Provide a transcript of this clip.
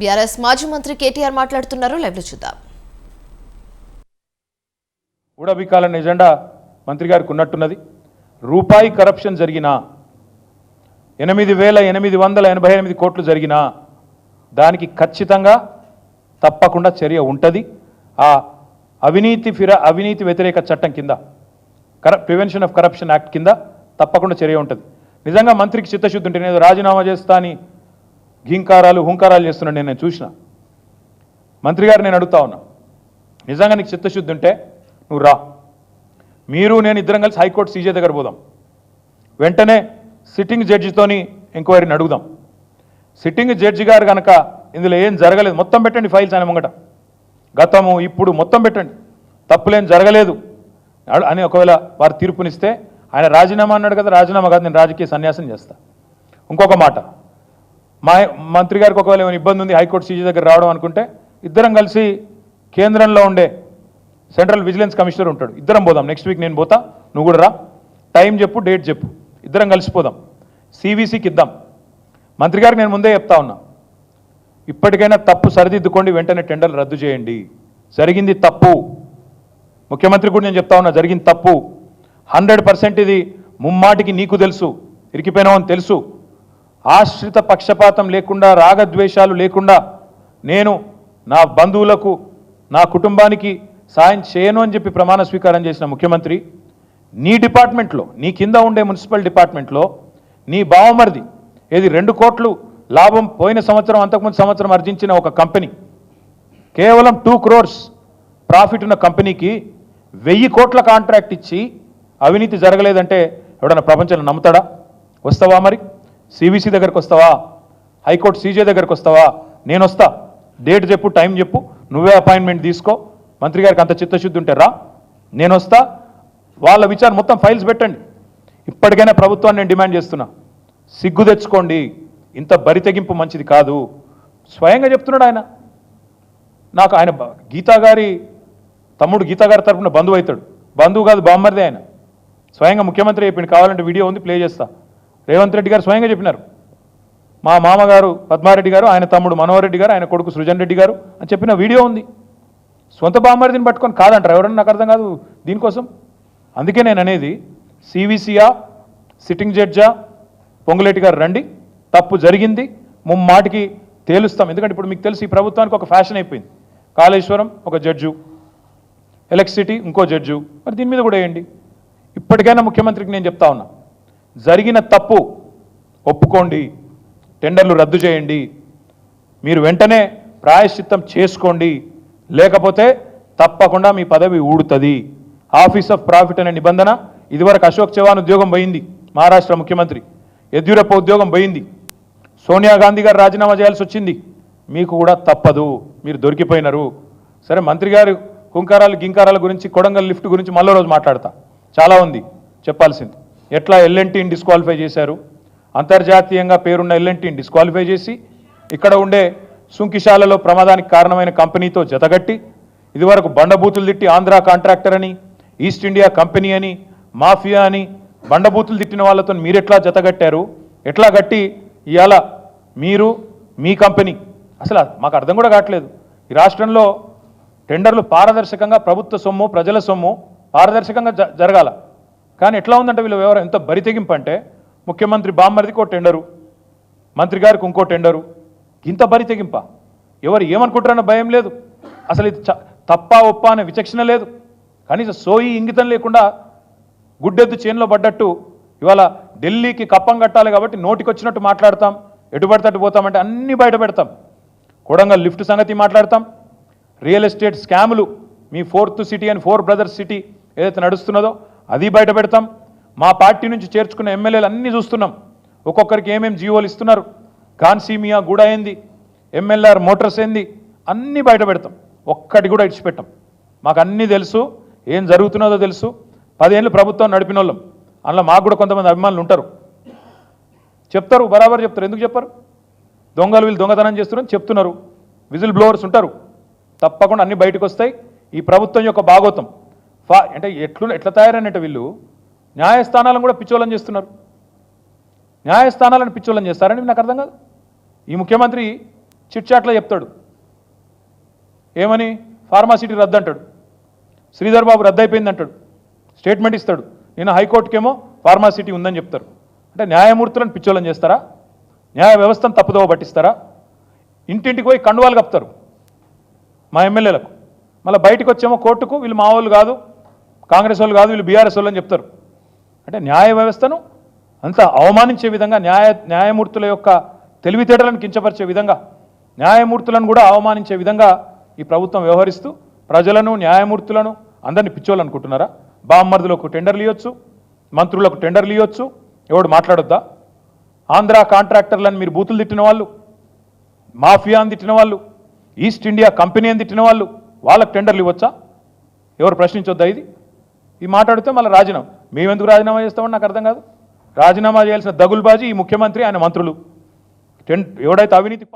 BRS మాజీ మంత్రి కేటీఆర్ మాట్లాడుతున్నారు. లైవ్లో చూద్దాం. ఊడబిక్కాలన్న ఎజెండా మంత్రి గారికి ఉన్నట్టున్నది. రూపాయి కరప్షన్ జరిగినా ఎనిమిది వేల ఎనిమిది వందల ఎనభై ఎనిమిది కోట్లు జరిగినా దానికి ఖచ్చితంగా తప్పకుండా చర్య ఉంటుంది. ఆ అవినీతి ఫిర అవినీతి వ్యతిరేక చట్టం కింద కర ప్రివెన్షన్ ఆఫ్ కరప్షన్ యాక్ట్ కింద తప్పకుండా చర్య ఉంటుంది. నిజంగా మంత్రికి చిత్తశుద్ధి ఉంటే నేను రాజీనామా చేస్తా అని ఘీంకారాలు హుంకారాలు చేస్తున్న నేను చూసిన. మంత్రి గారు నేను అడుగుతా ఉన్నా నిజంగా నీకు చిత్తశుద్ధి ఉంటే నువ్వు రా. మీరు నేను ఇద్దరం కలిసి హైకోర్టు సీజే దగ్గర పోదాం. వెంటనే సిట్టింగ్ జడ్జితోని ఎంక్వైరీని అడుగుదాం. సిట్టింగ్ జడ్జి గారు కనుక ఇందులో ఏం జరగలేదు మొత్తం పెట్టండి ఫైల్స్ ఆయన ముంగట. గతము ఇప్పుడు మొత్తం పెట్టండి. తప్పులేం జరగలేదు. అని ఒకవేళ వారు తీర్పునిస్తే ఆయన రాజీనామా అన్నాడు కదా రాజీనామా కాదు నేను రాజకీయ సన్యాసం చేస్తా. ఇంకొక మాట మా మంత్రి గారికి ఒకవేళ ఏమైనా ఇబ్బంది ఉంది హైకోర్టు సీజీ దగ్గర రావడం అనుకుంటే ఇద్దరం కలిసి కేంద్రంలో ఉండే సెంట్రల్ విజిలెన్స్ కమిషనర్ ఉంటాడు. ఇద్దరం పోదాం. నెక్స్ట్ వీక్ నేను పోతా. నువ్వు కూడా రా. టైం చెప్పు డేట్ చెప్పు. ఇద్దరం కలిసిపోదాం సివిసికి ఇద్దాం. మంత్రి గారికి నేను ముందే చెప్తా ఉన్నా. ఇప్పటికైనా తప్పు సరిదిద్దుకోండి వెంటనే టెండర్లు రద్దు చేయండి. జరిగింది తప్పు. ముఖ్యమంత్రి కూడా నేను చెప్తా ఉన్నా జరిగింది తప్పు. హండ్రెడ్ పర్సెంట్ ఇది ముమ్మాటికి నీకు తెలుసు. ఇరికిపోయినావు అని తెలుసు. ఆశ్రిత పక్షపాతం లేకుండా రాగద్వేషాలు లేకుండా నేను నా బంధువులకు నా కుటుంబానికి సాయం చేయను అని చెప్పి ప్రమాణ స్వీకారం చేసిన ముఖ్యమంత్రి నీ డిపార్ట్మెంట్లో నీ కింద ఉండే మున్సిపల్ డిపార్ట్మెంట్లో నీ బావమరిది ఏది రెండు కోట్లు లాభం పోయిన సంవత్సరం అంతకుముందు సంవత్సరం ఆర్జించిన ఒక కంపెనీ కేవలం టూ క్రోర్స్ ప్రాఫిట్ ఉన్న కంపెనీకి వెయ్యి కోట్ల కాంట్రాక్ట్ ఇచ్చి అవినీతి జరగలేదంటే ఎవడన్నా ప్రపంచంలో నమ్ముతాడా? వస్తావా మరి? సివిసి దగ్గరకు వస్తావా? హైకోర్టు సీజే దగ్గరకు వస్తావా? నేను వస్తా. డేట్ చెప్పు టైం చెప్పు. నువ్వే అపాయింట్మెంట్ తీసుకో. మంత్రి గారికి అంత చిత్తశుద్ధి ఉంటే రా. నేను వస్తా. వాళ్ళ విచారం మొత్తం ఫైల్స్ పెట్టండి. ఇప్పటికైనా ప్రభుత్వాన్ని నేను డిమాండ్ చేస్తున్నా. సిగ్గు తెచ్చుకోండి. ఇంత బరి తెగింపు మంచిది కాదు. స్వయంగా చెప్తున్నాడు ఆయన. నాకు ఆయన గీతా గారి తమ్ముడు గీతా గారి తరఫున బంధువు అవుతాడు. బంధువు కాదు బామ్మర్దే ఆయన. స్వయంగా ముఖ్యమంత్రి చెప్పిండు కావాలంటే వీడియో ఉంది ప్లే చేస్తా. రేవంత్ రెడ్డి గారు స్వయంగా చెప్పినారు. మా మామగారు పద్మారెడ్డి గారు ఆయన తమ్ముడు మనోహర్ రెడ్డి గారు ఆయన కొడుకు సృజన్ రెడ్డి గారు అని చెప్పిన వీడియో ఉంది. సొంత బామ్మరిదిని పట్టుకొని కాదంటారు? ఎవరన్నా నాకు అర్థం కాదు దీనికోసం. అందుకే నేను అనేది సివిసియా సిట్టింగ్ జడ్జా పొంగులేటి గారు రండి. తప్పు జరిగింది. ముమ్మాటికి తేలుస్తాం. ఎందుకంటే ఇప్పుడు మీకు తెలుసు ఈ ప్రభుత్వానికి ఒక ఫ్యాషన్ అయిపోయింది. కాళేశ్వరం ఒక జడ్జు. ఎలక్ట్రిసిటీ ఇంకో జడ్జు. మరి దీని మీద కూడా వేయండి. ఇప్పటికైనా ముఖ్యమంత్రికి నేను చెప్తా ఉన్నా. జరిగిన తప్పు ఒప్పుకోండి టెండర్లు రద్దు చేయండి మీరు వెంటనే ప్రాయశ్చిత్తం చేసుకోండి లేకపోతే తప్పకుండా మీ పదవి ఊడుతుంది. ఆఫీస్ ఆఫ్ ప్రాఫిట్ అనే నిబంధన ఇదివరకు అశోక్ చవాన్ ఉద్యోగం పోయింది మహారాష్ట్ర ముఖ్యమంత్రి. యద్యూరప్ప ఉద్యోగం పోయింది. సోనియా గాంధీ గారు రాజీనామా చేయాల్సి వచ్చింది. మీకు కూడా తప్పదు మీరు దొరికిపోయినారు. సరే మంత్రి గారు కుంకారాలు గింకారాల గురించి కొడంగల్ లిఫ్ట్ గురించి మళ్ళీ రోజు మాట్లాడతా. చాలా ఉంది చెప్పాల్సింది. ఎట్లా ఎల్ఎన్టీని డిస్క్వాలిఫై చేశారు? అంతర్జాతీయంగా పేరున్న ఎల్ఎన్టీని డిస్క్వాలిఫై చేసి ఇక్కడ ఉండే సుంకిశాలలో ప్రమాదానికి కారణమైన కంపెనీతో జతగట్టి ఇదివరకు బండబూతులు తిట్టి ఆంధ్ర కాంట్రాక్టర్ అని ఈస్ట్ ఇండియా కంపెనీ అని మాఫియా అని బండబూతులు తిట్టిన వాళ్ళతో మీరెట్లా జతగట్టారు? ఎట్లా గట్టి ఇవాళ మీరు మీ కంపెనీ? అసలు మాకు అర్థం కూడా కావట్లేదు. ఈ రాష్ట్రంలో టెండర్లు పారదర్శకంగా ప్రభుత్వ సొమ్ము ప్రజల సొమ్ము పారదర్శకంగా జ- జరగాల. కానీ ఎట్లా ఉందంటే వీళ్ళ వ్యవహారం ఎంత బరి తెగింపు అంటే ముఖ్యమంత్రి బామ్మరిదికి ఒక టెండరు మంత్రి గారికి ఇంకో టెండరు. ఇంత బరి తెగింప? ఎవరు ఏమనుకుంటారన్న భయం లేదు. అసలు ఇది చ- తప్ప ఒప్ప అనే విచక్షణ లేదు. కనీసం సోయి ఇంగితం లేకుండా గుడ్డెద్దు చేనులో పడ్డట్టు ఇవాళ ఢిల్లీకి కప్పం కట్టాలి కాబట్టి నోటికి వచ్చినట్టు మాట్లాడతాం. ఎటు పోతామంటే అన్నీ బయట పెడతాం. కొడంగల్ లిఫ్ట్ సంగతి మాట్లాడతాం. రియల్ ఎస్టేట్ స్కాములు మీ fourth city and four brothers city ఏదైతే నడుస్తున్నదో అది బయట పెడతాం. మా పార్టీ నుంచి చేర్చుకున్న ఎమ్మెల్యేలు అన్నీ చూస్తున్నాం. ఒక్కొక్కరికి ఏమేమి జీవోలు ఇస్తున్నారు? కాన్సీమియా గూడ ఏంది? ఎంఎల్ఆర్ మోటార్స్ ఏంది? అన్నీ బయట పెడతాం. ఒక్కటి కూడా ఇడిచిపెట్టాం. మాకు అన్నీ తెలుసు. ఏం జరుగుతున్నదో తెలుసు. పదేళ్ళు ప్రభుత్వం నడిపిన వాళ్ళం అందులో మాకు కూడా కొంతమంది అభిమానులు ఉంటారు. చెప్తారు బరాబర్ చెప్తారు. ఎందుకు చెప్పారు? దొంగలు వీళ్ళు దొంగతనం చేస్తున్నారని చెప్తున్నారు. విజిల్ బ్లోవర్స్ ఉంటారు. తప్పకుండా అన్ని బయటకు వస్తాయి. ఈ ప్రభుత్వం యొక్క భాగోతం. ఫా అంటే ఎట్లు ఎట్లా తయారైనట్టు వీళ్ళు? న్యాయస్థానాలను కూడా పిచ్చోళం చేస్తున్నారు. న్యాయస్థానాలను పిచ్చోళం చేస్తారని నాకు అర్థం కాదు. ఈ ముఖ్యమంత్రి చిట్చాట్లో చెప్తాడు. ఏమని? ఫార్మాసిటీ రద్దు అంటాడు శ్రీధర్ బాబు రద్దు అయిపోయింది అంటాడు స్టేట్మెంట్ ఇస్తాడు. నేను హైకోర్టుకేమో ఫార్మాసిటీ ఉందని చెప్తారు. అంటే న్యాయమూర్తులను పిచ్చోళం చేస్తారా? న్యాయ వ్యవస్థను తప్పుదోవ పట్టిస్తారా? ఇంటింటికి పోయి కండువాలు కప్తారు మా ఎమ్మెల్యేలకు. మళ్ళీ బయటకు వచ్చేమో కోర్టుకు వీళ్ళు మా వాళ్ళు కాదు. కాంగ్రెస్ వాళ్ళు కాదు వీళ్ళు బీఆర్ఎస్ వాళ్ళు అని చెప్తారు. అంటే న్యాయ వ్యవస్థను అంత అవమానించే విధంగా న్యాయ న్యాయమూర్తుల యొక్క తెలివితేటలను కించపరిచే విధంగా న్యాయమూర్తులను కూడా అవమానించే విధంగా ఈ ప్రభుత్వం వ్యవహరిస్తూ ప్రజలను న్యాయమూర్తులను అందరినీ పిచ్చోళ్ళనుకుంటున్నారా బామ్మర్దులకు టెండర్లు ఇవ్వచ్చు మంత్రులకు టెండర్లు ఇవ్వచ్చు ఎవడు మాట్లాడొద్దా? ఆంధ్ర కాంట్రాక్టర్లను మీరు బూతులు తిట్టిన వాళ్ళు మాఫియా అని తిట్టిన వాళ్ళు ఈస్ట్ ఇండియా కంపెనీ అని తిట్టిన వాళ్ళు వాళ్ళకు టెండర్లు ఇవ్వచ్చా? ఎవరు ప్రశ్నించొద్దా ఇది? ఈ మాట్లాడితే మళ్ళీ రాజీనామా. మేమెందుకు రాజీనామా చేస్తామని నాకు అర్థం కాదు. రాజీనామా చేయాల్సిన దగులుబాజీ ఈ ముఖ్యమంత్రి ఆయన మంత్రులు. టెన్ ఎవడైతే అవినీతి